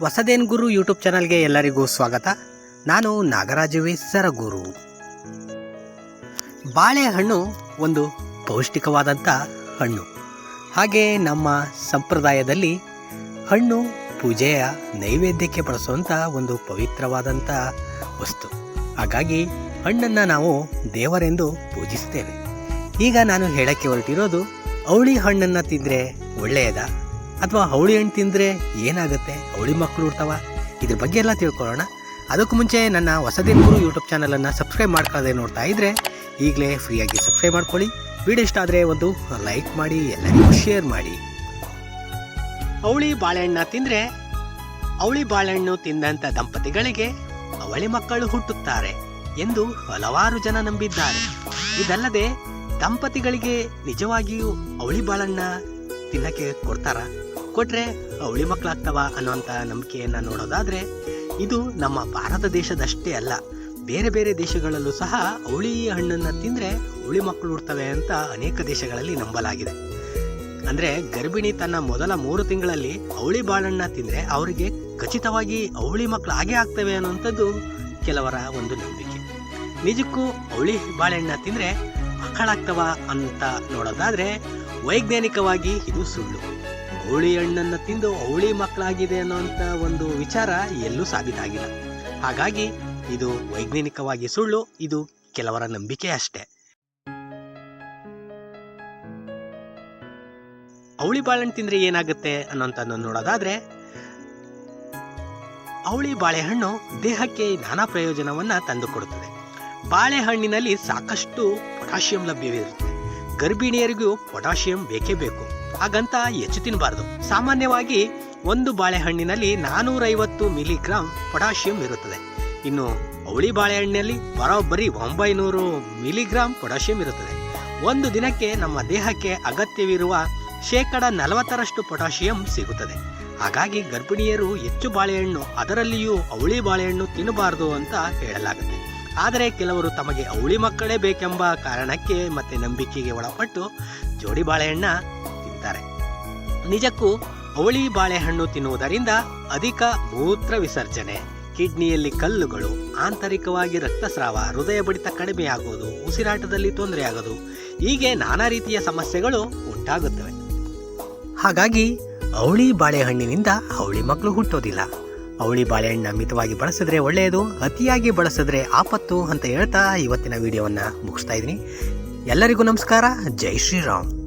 ಹೊಸದೇನ್ ಗುರು YouTube ಚಾನಲ್ಗೆ ಎಲ್ಲರಿಗೂ ಸ್ವಾಗತ. ನಾನು ನಾಗರಾಜವೇ ಸರಗುರು. ಬಾಳೆಹಣ್ಣು ಒಂದು ಪೌಷ್ಟಿಕವಾದಂಥ ಹಣ್ಣು. ಹಾಗೆ ನಮ್ಮ ಸಂಪ್ರದಾಯದಲ್ಲಿ ಹಣ್ಣು ಪೂಜೆಯ ನೈವೇದ್ಯಕ್ಕೆ ಬಳಸುವಂಥ ಒಂದು ಪವಿತ್ರವಾದಂಥ ವಸ್ತು. ಹಾಗಾಗಿ ಹಣ್ಣನ್ನು ನಾವು ದೇವರೆಂದು ಪೂಜಿಸ್ತೇವೆ. ಈಗ ನಾನು ಹೇಳಕ್ಕೆ ಹೊರಟಿರೋದು, ಅವಳಿ ಹಣ್ಣನ್ನು ತಿಂದರೆ ಒಳ್ಳೆಯದಾ? ಅಥವಾ ಅವಳಿ ಹಣ್ಣು ತಿಂದರೆ ಏನಾಗುತ್ತೆ? ಅವಳಿ ಮಕ್ಕಳು ಹುಡ್ತಾವ? ಇದ್ರ ಬಗ್ಗೆ ಎಲ್ಲ ತಿಳ್ಕೊಳ್ಳೋಣ. ಅದಕ್ಕೂ ಮುಂಚೆ ನನ್ನ ಹೊಸದಿನ ಗುರು ಯೂಟ್ಯೂಬ್ ಚಾನಲನ್ನು ಸಬ್ಸ್ಕ್ರೈಬ್ ಮಾಡ್ಕೊಳ್ಳದೆ ನೋಡ್ತಾ ಇದ್ದರೆ ಈಗಲೇ ಫ್ರೀಯಾಗಿ ಸಬ್ಸ್ಕ್ರೈಬ್ ಮಾಡ್ಕೊಳ್ಳಿ. ವಿಡಿಯೋ ಇಷ್ಟ ಆದರೆ ಒಂದು ಲೈಕ್ ಮಾಡಿ, ಎಲ್ಲರಿಗೂ ಶೇರ್ ಮಾಡಿ. ಅವಳಿ ಬಾಳೆಹಣ್ಣ ತಿಂದರೆ ಅವಳಿ ಬಾಳೆಹಣ್ಣು ತಿಂದಂಥ ದಂಪತಿಗಳಿಗೆ ಅವಳಿ ಮಕ್ಕಳು ಹುಟ್ಟುತ್ತಾರೆ ಎಂದು ಹಲವಾರು ಜನ ನಂಬಿದ್ದಾರೆ. ಇದಲ್ಲದೆ ದಂಪತಿಗಳಿಗೆ ನಿಜವಾಗಿಯೂ ಅವಳಿ ಬಾಳಣ್ಣ ತಿನ್ನಕ್ಕೆ ಕೊಡ್ತಾರ? ಕೊಟ್ರೆ ಅವಳಿ ಮಕ್ಕಳಾಗ್ತವ ಅನ್ನೋಂಥ ನಂಬಿಕೆಯನ್ನ ನೋಡೋದಾದ್ರೆ, ಇದು ನಮ್ಮ ಭಾರತ ದೇಶದಷ್ಟೇ ಅಲ್ಲ. ಬೇರೆ ಬೇರೆ ದೇಶಗಳಲ್ಲೂ ಸಹ ಅವಳಿ ಹಣ್ಣನ್ನ ತಿಂದ್ರೆ ಅವಳಿ ಮಕ್ಕಳು ಹುಡ್ತವೆ ಅಂತ ಅನೇಕ ದೇಶಗಳಲ್ಲಿ ನಂಬಲಾಗಿದೆ. ಅಂದ್ರೆ ಗರ್ಭಿಣಿ ತನ್ನ ಮೊದಲ ಮೂರು ತಿಂಗಳಲ್ಲಿ ಅವಳಿ ಬಾಳಣ್ಣ ತಿಂದ್ರೆ ಅವರಿಗೆ ಖಚಿತವಾಗಿ ಅವಳಿ ಮಕ್ಕಳು ಹಾಗೆ ಆಗ್ತವೆ ಅನ್ನೋಂಥದ್ದು ಕೆಲವರ ಒಂದು ನಂಬಿಕೆ. ನಿಜಕ್ಕೂ ಅವಳಿ ಬಾಳೆಹಣ್ಣ ತಿಂದ್ರೆ ಮಕ್ಕಳಾಗ್ತವ ಅಂತ ನೋಡೋದಾದ್ರೆ ವೈಜ್ಞಾನಿಕವಾಗಿ ಇದು ಸುಳ್ಳು. ಗೋಳಿ ಹಣ್ಣನ್ನು ತಿಂದು ಅವಳಿ ಮಕ್ಕಳಾಗಿದೆ ಅನ್ನೋಂಥ ಒಂದು ವಿಚಾರ ಎಲ್ಲೂ ಸಾಬೀತಾಗಿಲ್ಲ. ಹಾಗಾಗಿ ಇದು ವೈಜ್ಞಾನಿಕವಾಗಿ ಸುಳ್ಳು, ಇದು ಕೆಲವರ ನಂಬಿಕೆ ಅಷ್ಟೇ. ಅವಳಿ ಬಾಳೆಹಣ್ಣು ತಿಂದರೆ ಏನಾಗುತ್ತೆ ಅನ್ನೋಂಥದ್ದು ನೋಡೋದಾದ್ರೆ, ಅವಳಿ ಬಾಳೆಹಣ್ಣು ದೇಹಕ್ಕೆ ನಾನಾ ಪ್ರಯೋಜನವನ್ನ ತಂದುಕೊಡುತ್ತದೆ. ಬಾಳೆಹಣ್ಣಿನಲ್ಲಿ ಸಾಕಷ್ಟು ಪೊಟ್ಯಾಷಿಯಂ ಲಭ್ಯವಿರುತ್ತದೆ ಗರ್ಭಿಣಿಯರಿಗೂ ಪೊಟ್ಯಾಷಿಯಂ ಬೇಕೇ ಬೇಕು. ಹಾಗಂತ ಹೆಚ್ಚು ತಿನ್ನಬಾರದು ಸಾಮಾನ್ಯವಾಗಿ ಒಂದು ಬಾಳೆಹಣ್ಣಿನಲ್ಲಿ ನಾನೂರೈವತ್ತು ಮಿಲಿಗ್ರಾಂ ಪೊಟ್ಯಾಷಿಯಂ ಇರುತ್ತದೆ. ಇನ್ನು ಅವಳಿ ಬಾಳೆಹಣ್ಣಿನಲ್ಲಿ ಬರೋಬ್ಬರಿ ಒಂಬೈನೂರು ಮಿಲಿಗ್ರಾಂ ಪೊಟ್ಯಾಷಿಯಂ ಇರುತ್ತದೆ. ಒಂದು ದಿನಕ್ಕೆ ನಮ್ಮ ದೇಹಕ್ಕೆ ಅಗತ್ಯವಿರುವ ಶೇಕಡ ನಲವತ್ತರಷ್ಟು ಪೊಟ್ಯಾಷಿಯಂ ಸಿಗುತ್ತದೆ. ಹಾಗಾಗಿ ಗರ್ಭಿಣಿಯರು ಹೆಚ್ಚು ಬಾಳೆಹಣ್ಣು ಅದರಲ್ಲಿಯೂ ಅವಳಿ ಬಾಳೆಹಣ್ಣು ತಿನ್ನಬಾರದು ಅಂತ ಹೇಳಲಾಗುತ್ತೆ. ಆದರೆ ಕೆಲವರು ತಮಗೆ ಅವಳಿ ಮಕ್ಕಳೇ ಬೇಕೆಂಬ ಕಾರಣಕ್ಕೆ ಮತ್ತೆ ನಂಬಿಕೆಗೆ ಒಳಪಟ್ಟು ಜೋಡಿ ಬಾಳೆಹಣ್ಣ ತಿಂತಾರೆ. ನಿಜಕ್ಕೂ ಅವಳಿ ಬಾಳೆಹಣ್ಣು ತಿನ್ನುವುದರಿಂದ ಅಧಿಕ ಮೂತ್ರ ವಿಸರ್ಜನೆ, ಕಿಡ್ನಿಯಲ್ಲಿ ಕಲ್ಲುಗಳು, ಆಂತರಿಕವಾಗಿ ರಕ್ತಸ್ರಾವ, ಹೃದಯ ಬಡಿತ ಕಡಿಮೆಯಾಗುವುದು, ಉಸಿರಾಟದಲ್ಲಿ ತೊಂದರೆಯಾಗದು, ಹೀಗೆ ನಾನಾ ರೀತಿಯ ಸಮಸ್ಯೆಗಳು ಉಂಟಾಗುತ್ತವೆ. ಹಾಗಾಗಿ ಅವಳಿ ಬಾಳೆಹಣ್ಣಿನಿಂದ ಅವಳಿ ಮಕ್ಕಳು ಹುಟ್ಟೋದಿಲ್ಲ. ಅವಳಿ ಬಾಳೆಹಣ್ಣ ಮಿತವಾಗಿ ಬಳಸಿದ್ರೆ ಒಳ್ಳೆಯದು, ಅತಿಯಾಗಿ ಬಳಸಿದ್ರೆ ಆಪತ್ತು ಅಂತ ಹೇಳ್ತಾ ಇವತ್ತಿನ ವಿಡಿಯೋವನ್ನು ಮುಗಿಸ್ತಾ ಇದ್ದೀನಿ. ಎಲ್ಲರಿಗೂ ನಮಸ್ಕಾರ. ಜೈ ಶ್ರೀರಾಮ್.